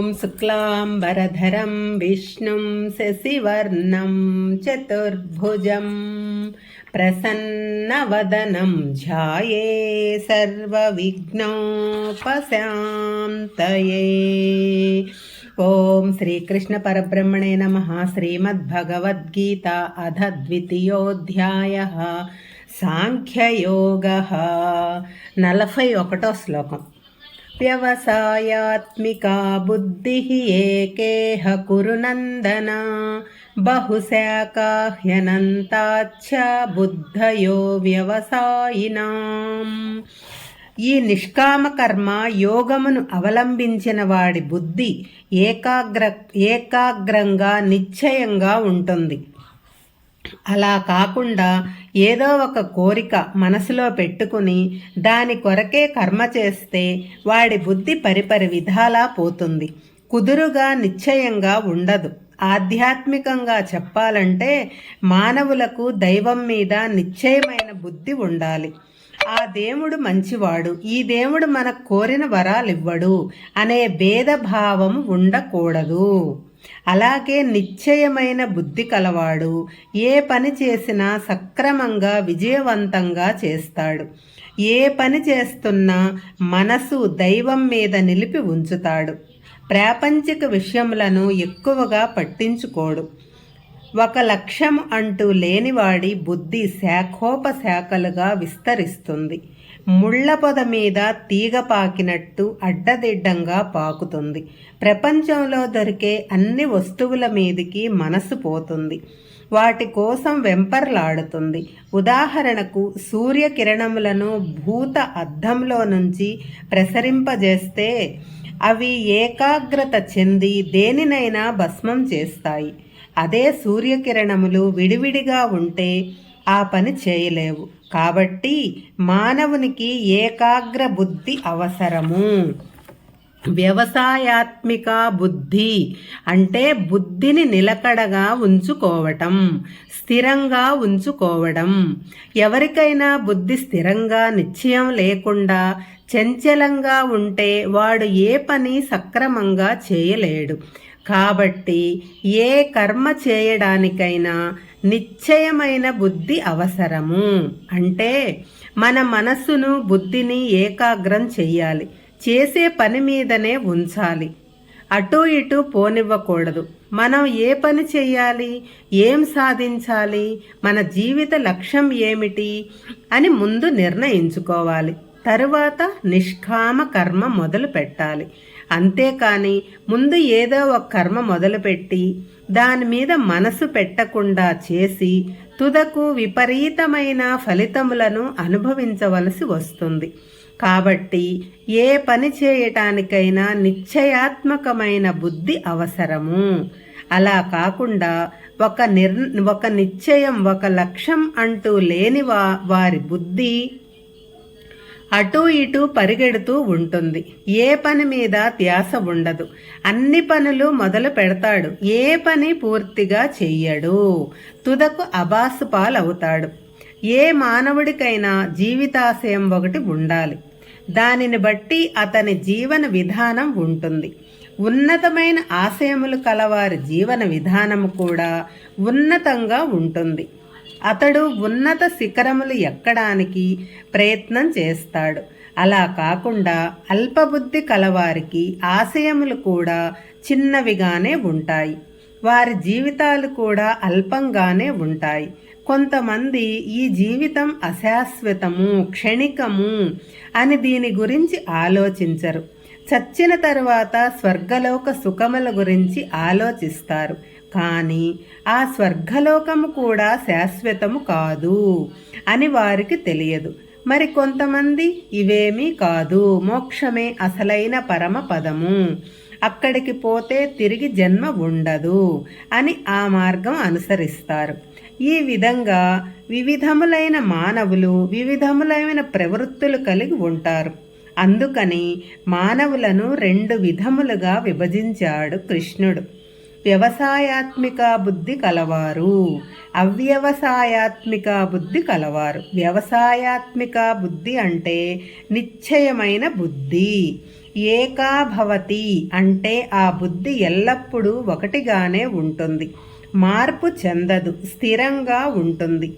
ॐ शुक्लाम्बरधरं विष्णुं शशिवर्णं चतुर्भुजं प्रसन्नवदनं ध्याये सर्वविघ्नोपशान्तये ॐ श्रीकृष्णपरब्रह्मणे नमः श्रीमद्भगवद्गीता अध द्वितीयोऽध्यायः సాంఖ్యయోగ నలభై ఒకటో శ్లోకం వ్యవసాయాత్మికా బుద్ధి ఏకేహ కురునందన బహుశాఖాహ్యనంతాచ్చ బుద్ధయో వ్యవసాయినాం. ఈ నిష్కామ కర్మ యోగమును అవలంబించిన వాడి బుద్ధి ఏకాగ్ర ఏకాగ్రంగా నిశ్చయంగా ఉంటుంది. అలా కాకుండా ఏదో ఒక కోరిక మనసులో పెట్టుకుని దాని కొరకే కర్మ చేస్తే వాడి బుద్ధి పరిపరి విధాలా పోతుంది. కుదురుగా నిశ్చయంగా ఉండదు. ఆధ్యాత్మికంగా చెప్పాలంటే మానవులకు దైవం మీద నిశ్చయమైన బుద్ధి ఉండాలి. ఆ దేవుడు మంచివాడు ఈ దేవుడు మనకు కోరిన వరాలివ్వడు అనే భేదభావం ఉండకూడదు. అలాగే నిశ్చయమైన బుద్ధి కలవాడు. ఏ పని చేసినా సక్రమంగా విజయవంతంగా చేస్తాడు. ఏ పని చేస్తున్నా మనసు దైవం మీద నిలిపి ఉంచుతాడు. ప్రాపంచిక విషయములను ఎక్కువగా పట్టించుకోడు. ఒక లక్ష్యం అంటూ లేనివాడి బుద్ధి శాఖోపశాఖలుగా విస్తరిస్తుంది. ముళ్ళ పొద మీద తీగ పాకినట్టు అడ్డదిడ్డంగా పాకుతుంది. ప్రపంచంలో దొరికే అన్ని వస్తువుల మీదికి మనసు పోతుంది. వాటి కోసం వెంపర్లాడుతుంది. ఉదాహరణకు సూర్యకిరణములను భూత అద్దంలో నుంచి ప్రసరింపజేస్తే అవి ఏకాగ్రత చెంది దేనినైనా భస్మం చేస్తాయి. అదే సూర్యకిరణములు విడివిడిగా ఉంటే ఆ పని చేయలేవు. కాబట్టి మానవునికి ఏకాగ్ర బుద్ధి అవసరము. వ్యవసాయాత్మిక బుద్ధి అంటే బుద్ధిని నిలకడగా ఉంచుకోవటం స్థిరంగా ఉంచుకోవడం. ఎవరికైనా బుద్ధి స్థిరంగా నిశ్చయం లేకుండా చంచలంగా ఉంటే వాడు ఏ పని సక్రమంగా చేయలేడు. కాబట్టి ఏ కర్మ చేయడానికైనా నిశ్చయమైన బుద్ధి అవసరము. అంటే మన మనస్సును బుద్ధిని ఏకాగ్రం చెయ్యాలి. చేసే పని మీదనే ఉంచాలి. అటు ఇటు పోనివ్వకూడదు. మనం ఏ పని చేయాలి ఏం సాధించాలి? మన జీవిత లక్ష్యం ఏమిటి? అని ముందు నిర్ణయించుకోవాలి. తరువాత నిష్కామ కర్మ మొదలు పెట్టాలి. అంతేకాని ముందు ఏదో ఒక కర్మ మొదలుపెట్టి దాని మీద మనసు పెట్టకుండా చేసి తుదకు విపరీతమైన ఫలితములను అనుభవించవలసి వస్తుంది. కాబట్టి ఏ పని చేయటానికైనా నిశ్చయాత్మకమైన బుద్ధి అవసరము. అలా కాకుండా ఒక నిర్ ఒక నిశ్చయం ఒక లక్ష్యం అంటూ లేని వా వారి బుద్ధి అటూ ఇటూ పరిగెడుతూ ఉంటుంది. ఏ పని మీద ధ్యాస ఉండదు. అన్ని పనులు మొదలు పెడతాడు. ఏ పని పూర్తిగా చెయ్యడు. తుదకు అబాసు పాలవుతాడు. ఏ మానవుడికైనా జీవితాశయం ఒకటి ఉండాలి. దానిని బట్టి అతని జీవన విధానం ఉంటుంది. ఉన్నతమైన ఆశయములు కలవారి జీవన విధానము కూడా ఉన్నతంగా ఉంటుంది. అతడు ఉన్నత శిఖరములు ఎక్కడానికి ప్రయత్నం చేస్తాడు. అలా కాకుండా అల్పబుద్ధి కలవారికి ఆశయములు కూడా చిన్నవిగానే ఉంటాయి. వారి జీవితాలు కూడా అల్పంగానే ఉంటాయి. కొంతమంది ఈ జీవితం అశాశ్వతము క్షణికము అని దీని గురించి ఆలోచించరు. చచ్చిన తర్వాత స్వర్గలోక సుఖముల గురించి ఆలోచిస్తారు. కానీ ఆ స్వర్గలోకము కూడా శాశ్వతము కాదు అని వారికి తెలియదు. మరి కొంతమంది ఇవేమీ కాదు. మోక్షమే అసలైన పరమ పదము. అక్కడికి పోతే తిరిగి జన్మ ఉండదు అని ఆ మార్గం అనుసరిస్తారు. ఈ విధంగా వివిధములైన మానవులు వివిధములైన ప్రవృత్తులు కలిగి ఉంటారు. అందుకని మానవులను రెండు విధములుగా విభజించాడు కృష్ణుడు. వ్యవసాయాత్మిక బుద్ధి కలవారు. అవ్యవసాయాత్మిక బుద్ధి కలవారు. వ్యవసాయాత్మిక బుద్ధి అంటే నిశ్చయమైన బుద్ధి. ఏకాభవతి అంటే ఆ బుద్ధి ఎల్లప్పుడూ ఒకటిగానే ఉంటుంది. మార్పు చెందదు స్థిరంగా ఉంటుంది.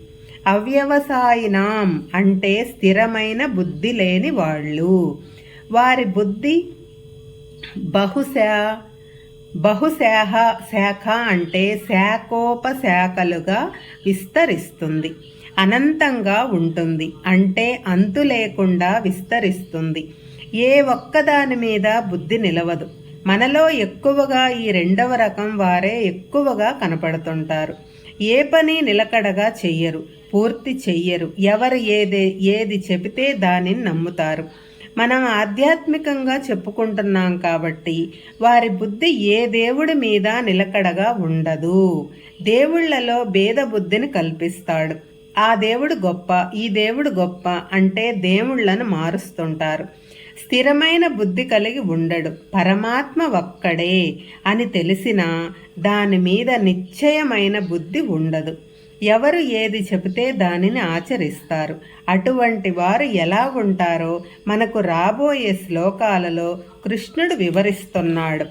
అవ్యవసాయినాం అంటే స్థిరమైన బుద్ధి లేని వాళ్ళు. వారి బుద్ధి బహుశా బహుశాఖ శాఖ అంటే శాఖోపశాఖలుగా విస్తరిస్తుంది. అనంతంగా ఉంటుంది. అంటే అంతు లేకుండా విస్తరిస్తుంది. ఏ ఒక్కదాని మీద బుద్ధి నిలవదు. మనలో ఎక్కువగా ఈ రెండవ రకం వారే ఎక్కువగా కనపడుతుంటారు. ఏ పని నిలకడగా చెయ్యరు పూర్తి చెయ్యరు. ఎవరు ఏదే ఏది చెబితే దానిని నమ్ముతారు. మనం ఆధ్యాత్మికంగా చెప్పుకుంటున్నాం కాబట్టి వారి బుద్ధి ఏ దేవుడి మీద నిలకడగా ఉండదు. దేవుళ్ళలో భేద బుద్ధిని కల్పిస్తాడు. ఆ దేవుడు గొప్ప ఈ దేవుడు గొప్ప అంటే దేవుళ్ళను మారుస్తుంటారు. స్థిరమైన బుద్ధి కలిగి ఉండడు. పరమాత్మ ఒక్కడే అని తెలిసినా దాని మీద నిశ్చయమైన బుద్ధి ఉండదు. ఎవరు ఏది చెబితే దానిని ఆచరిస్తారు. అటువంటి వారు ఎలా ఉంటారో మనకు రాబోయే శ్లోకాలలో కృష్ణుడు వివరిస్తున్నాడు.